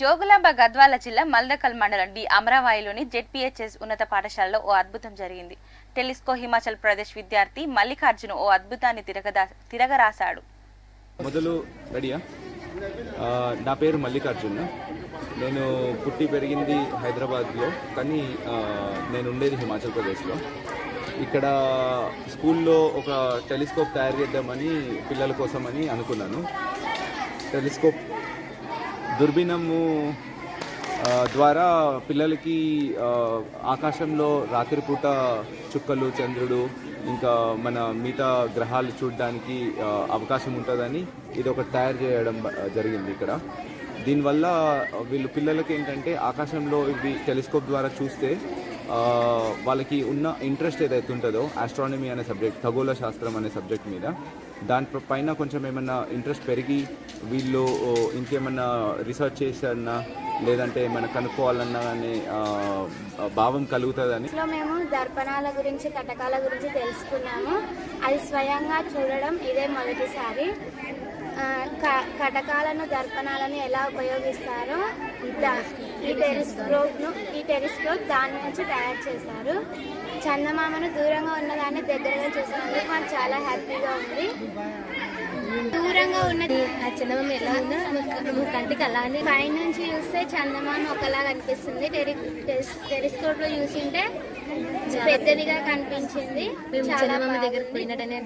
జోగులాంబ గద్వాల జిల్లా మల్దకల్ మండలం D. అమరావాయిలోని ZPHS ఉన్నత పాఠశాలలో ఓ అద్భుతం జరిగింది. టెలిస్కో హిమాచల్ ప్రదేశ్ విద్యార్థి మల్లికార్జున ఓ అద్భుతాన్ని తిరగదా తిరగరాశాడు. మొదలు రెడీయా? నా పేరు మల్లికార్జున్. నేను పుట్టి పెరిగింది హైదరాబాద్లో కానీ నేను ఉండేది హిమాచల్ ప్రదేశ్లో. ఇక్కడ స్కూల్లో ఒక టెలిస్కోప్ తయారు చేద్దామని పిల్లల కోసమని అనుకున్నాను. టెలిస్కోప్ దుర్బినము ద్వారా పిల్లలకి ఆకాశంలో రాత్రిపూట చుక్కలు చంద్రుడు ఇంకా మన మిగతా గ్రహాలు చూడడానికి అవకాశం ఉంటుందని ఇది ఒకటి తయారు చేయడం జరిగింది ఇక్కడ. దీనివల్ల వీళ్ళు పిల్లలకి ఏంటంటే ఆకాశంలో ఇవి టెలిస్కోప్ ద్వారా చూస్తే వాళ్ళకి ఉన్న ఇంట్రెస్ట్ ఏదైతే ఉంటుందో ఆస్ట్రానమీ అనే సబ్జెక్ట్ ఖగోళ శాస్త్రం అనే సబ్జెక్ట్ మీద దాని పైన కొంచెం ఏమన్నా ఇంట్రెస్ట్ పెరిగి వీళ్ళు ఇంకేమన్నా రీసెర్చ్ చేశారన్నా లేదంటే ఏమైనా కనుక్కోవాలన్నా అనే భావం కలుగుతుందని? లో మేము దర్పణాల గురించి కటకాల గురించి తెలుసుకున్నాము. అది స్వయంగా చూడడం ఇదే మొదటిసారి. కటకాలను దర్పణాలను ఎలా ఉపయోగిస్తారో ఈ టెలిస్కోప్ను ఈ టెలిస్కోప్ దాని నుంచి తయారు చేశారు. చందమామను దూరంగా ఉన్నదాన్ని దగ్గరగా చూసినందుకు మాకు చాలా హ్యాపీగా ఉంది. దూరంగా ఉన్నది ఆ చందమామ ఎలా ఉందో నువ్వు కంటికి అలానే పైనుంచి చూస్తే చందమామ ఒకలా కనిపిస్తుంది టెలి టెలిస్కోప్లో చూసింటే పెద్దదిగా కనిపించింది. చందమామ దగ్గరికి బాగుంది. పోయినట్టనే